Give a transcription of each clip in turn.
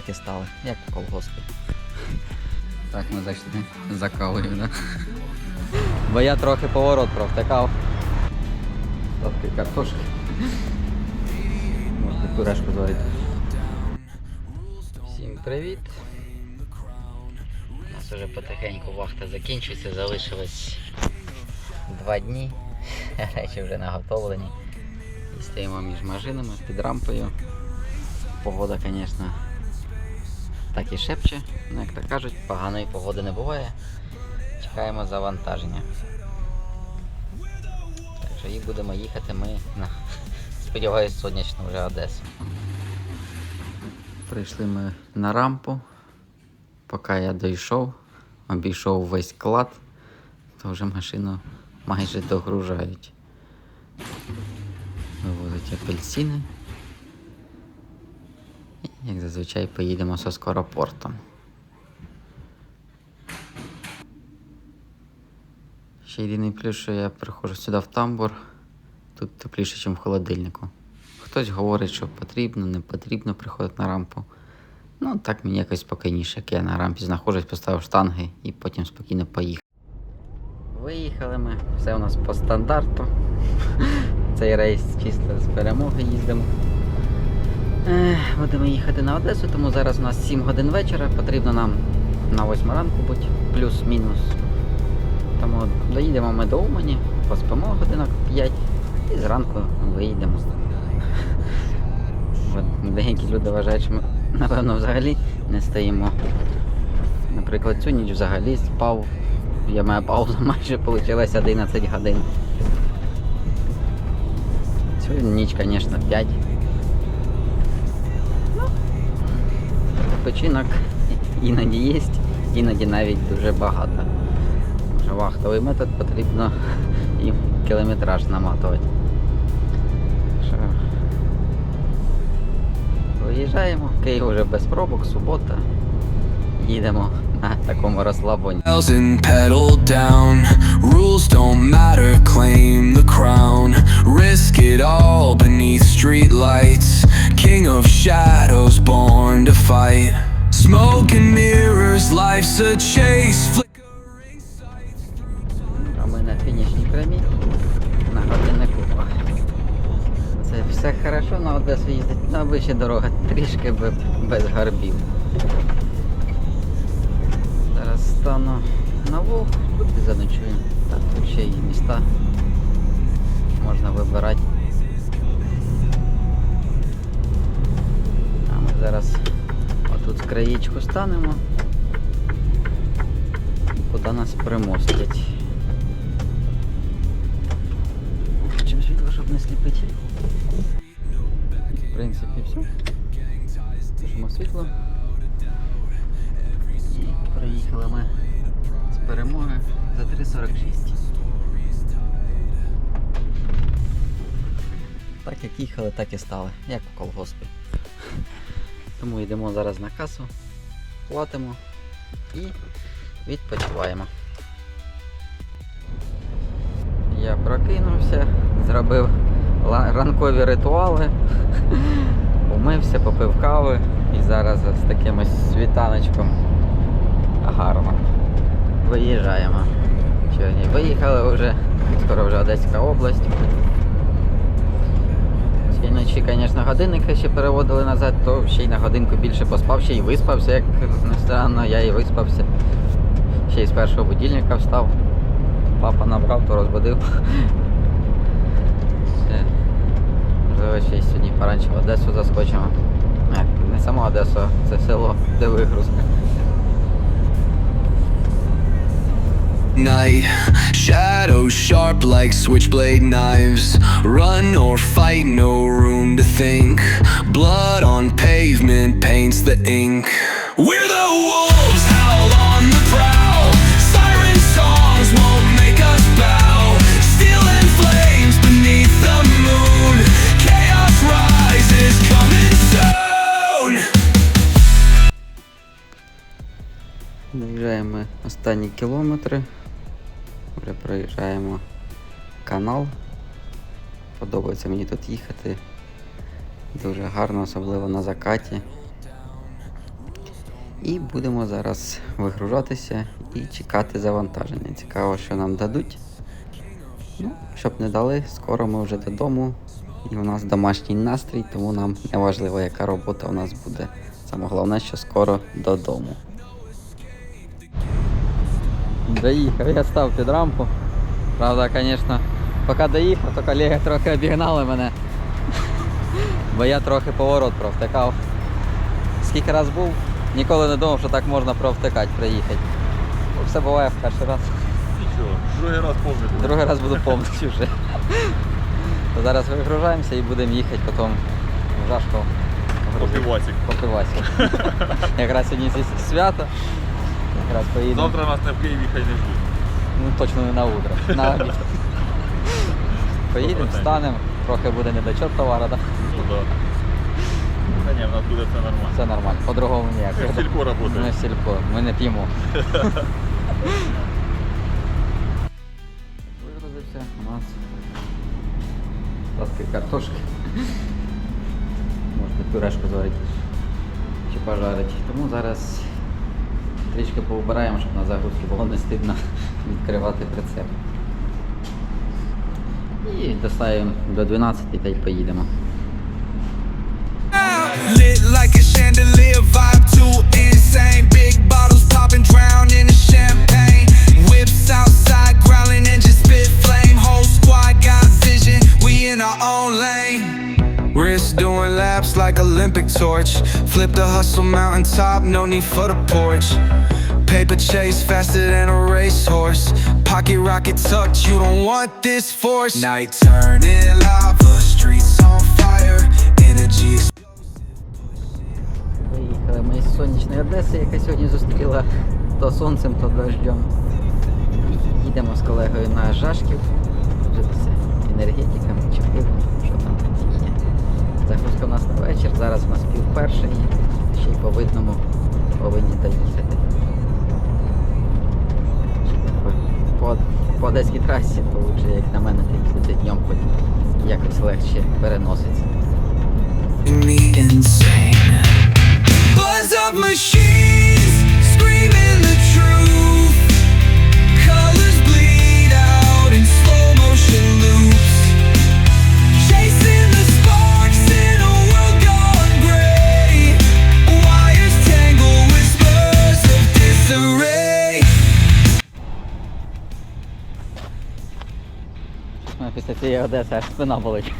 так і стали. Як в колгоспі. Так, ми зайшли за кавою, да? Бо я трохи поворот провтикав. Ставки картошки. Можна пюрешку зварити. Всім привіт. У нас вже потихеньку вахта закінчується, залишилось два дні. Речі вже наготовлені. І стоїмо між машинами під рампою. Погода, звісно, так і шепче. Ну, як то кажуть, поганої погоди не буває. Чекаємо завантаження. Так що і будемо їхати ми на, сподіваюсь, сонячну вже Одесу. Прийшли ми на рампу. Поки я дійшов, обійшов весь клад, то вже машину майже догружають. Вивозять апельсини. Як зазвичай, поїдемо зі скоропортом. Ще єдиний плюс, що я приходжу сюди в тамбур, тут тепліше, ніж в холодильнику. Хтось говорить, що потрібно, не потрібно приходити на рампу. Ну, так мені якось спокійніше, як я на рампі знаходжусь, поставив штанги і потім спокійно поїхав. Виїхали ми, все у нас по стандарту. Цей рейс чисто з перемоги їздимо. Будемо їхати на Одесу, тому зараз у нас 7 годин вечора, потрібно нам на 8 ранку бути, плюс-мінус. Тому доїдемо ми до Умані, поспимо годинок 5 і зранку виїдемо. От Деякі люди вважають, що ми, напевно, взагалі не стоїмо. Наприклад, цю ніч взагалі спав. Я моя пауза майже вийшла 11 годин. Цю ніч, звісно, 5. Відпочинок іноді є, іноді навіть дуже багато. Вахтовий метод потрібно і кілометраж наматувати. Що Виїжджаємо, Київ вже без пробок, субота. Їдемо на такому розслабоні. King of shadows, born to fight. Smoke and mirrors, life's a chase. Flickering sights through А ми на фінішній прямій на годиннику. Це все хорошо на Одесу їздить, на вища дорога трішки без, без гарбів. Стану на тут і заночую. Так, тут ще є міста. Можна вибирати. А ми зараз отут в краєчку станемо. Куди нас примостять. Чим світло, щоб не сліпити. В принципі, все. Пишемо світло. Приїхали ми з перемоги за 3.46. Так як їхали, так і стали, як в колгоспі. Тому йдемо зараз на касу, платимо і відпочиваємо. Я прокинувся, зробив ранкові ритуали, умився, попив кави і зараз з таким ось світаночком гарно. Виїжджаємо. Сьогодні виїхали вже, скоро вже Одеська область. Цієї ночі, звісно, годинники ще переводили назад, то ще й на годинку більше поспав, ще й виспався, як не странно, я і виспався. Ще й з першого будильника встав. Папа набрав, то розбудив. Все. Можливо, ще й сьогодні поранче в Одесу заскочимо. Як, не сама Одесу, це село, де вигрузка. night. Shadows sharp like switchblade knives. Run or fight, no room to think. Blood on pavement paints the ink. We're the wolves, howl on the prowl. Siren songs won't make us bow. Steel and flames beneath the moon. Chaos rises, coming soon. Доїжджаємо ми останні кілометри. Вже проїжджаємо канал. Подобається мені тут їхати. Дуже гарно, особливо на закаті. І будемо зараз вигружатися і чекати завантаження. Цікаво, що нам дадуть. Ну, щоб не дали, скоро ми вже додому. І у нас домашній настрій, тому нам не важливо, яка робота у нас буде. Саме головне, що скоро додому. Доїхав, я став під рампу. Правда, звісно, поки доїхав, то колеги трохи обігнали мене. Бо я трохи поворот провтикав. Скільки раз був, ніколи не думав, що так можна провтикати, приїхати. Ну, все буває в перший раз. Нічого, другий раз повністю. Другий раз буду повністю вже. То зараз вигружаємося і будемо їхати потім в Жашков. Попівасик. Попивасик. Якраз сьогодні зі свято. Якраз поїдемо. Завтра нас не в Києві хай не ждуть. Ну точно не на утро, на обід. Поїдемо, встанемо, трохи буде недочет товару, да? Ну да. Та ні, в нас буде все нормально. все нормально, по-другому ніяк. Ми в сільпо Ми в сільпо, ми не п'ємо. Вигрузився у нас таски картошки. Можна пюрешку зварити чи пожарити. Тому зараз трішки поубираємо, щоб на загрузці було не стидно відкривати прицеп. І доставимо до 12 та й поїдемо. Like Olympic torch. Flip the hustle mountaintop, no need for the porch. Paper chase faster than a racehorse. Pocket rocket tucked, you don't want this force. Night turning lava, streets on fire. Energy Виїхали ми із сонячної Одеси, яка сьогодні зустріла то сонцем, то дождем. Їдемо з колегою на Жашків. Житися енергетиками чи пивом, що там. Загрузка у нас на вечір, зараз у нас пів першої, ще й по видному повинні доїхати. По, по одеській трасі, то лучше, як на мене, їздити днем, хоч якось легше переноситься. Buzz of machines screaming the truth. Цієї Одеси аж спина болить.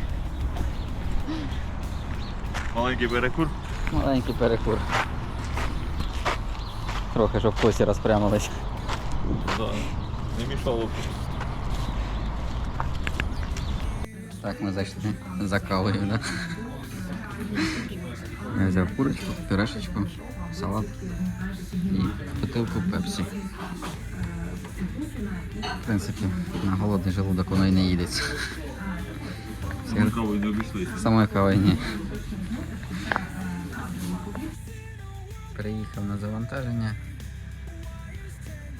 Маленький перекур. Маленький перекур. Трохи, щоб косі розпрямились. Да. Не мішало. Так, ми зайшли за кавою, да? Я взяв курочку, пюрешечку, салат і бутилку пепсі. В принципі, на голодний желудок воно і не їдеться. Кавою не обійшлися. Самої кави ні. Приїхав на завантаження.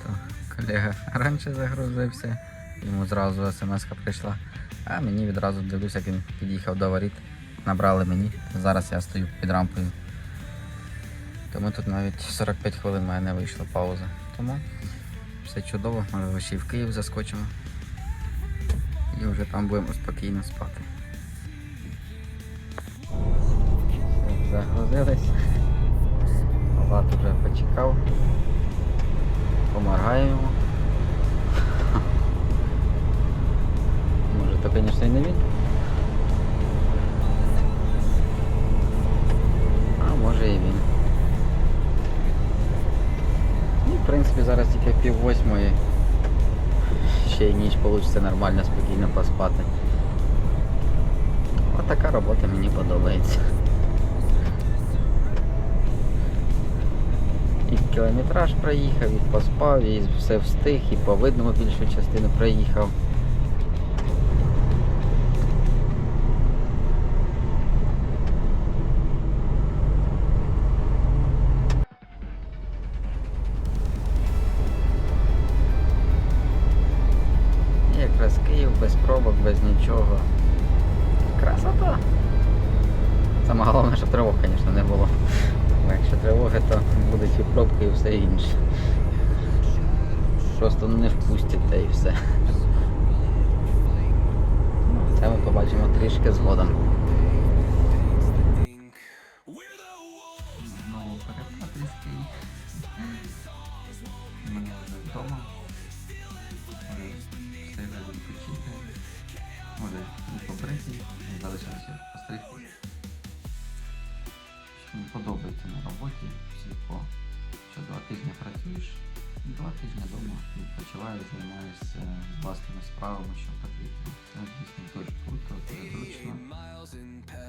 То колега раніше загрузився, йому зразу смс прийшла, а мені відразу дивлюся, як він під'їхав до воріт, набрали мені. Зараз я стою під рампою. Тому тут навіть 45 хвилин в мене вийшла пауза. Тому все чудово, можливо, ще в Київ заскочимо. І вже там будемо спокійно спати. Загрузились. Влад вже почекав. Помагаємо. Може то, звісно, і не він. А може і він. Ну, в принципі, зараз пів восьмої. Ще й ніч вийде нормально, спокійно поспати. Отака робота мені подобається. І кілометраж проїхав, і поспав, і все встиг, і по видному більшу частину проїхав. Саме головне, щоб тривог, звісно, не було. Бо якщо тривоги, то будуть і пробки і все інше. Просто не впустять та і все. Ну, Це ми побачимо трішки згодом. Власними справами, що потрібно. Це, звісно, дуже круто, дуже зручно.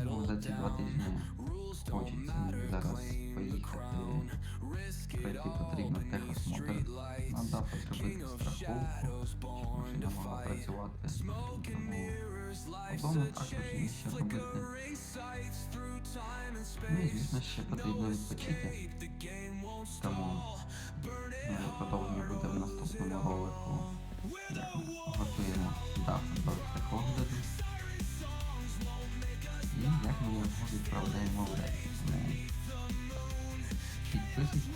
Ну, за ці два тижні хочеться мені зараз поїхати, пройти потрібно техосмотр. Надо потребити страховку, щоб машина могла працювати. Тому вдома також є що робити. Ну і звісно ще потрібно відпочити. Тому ну, продовження буде в наступному ролику. Готуємо дату до техогляду. І як ми його відправляємо в рейс. Підписуйтесь,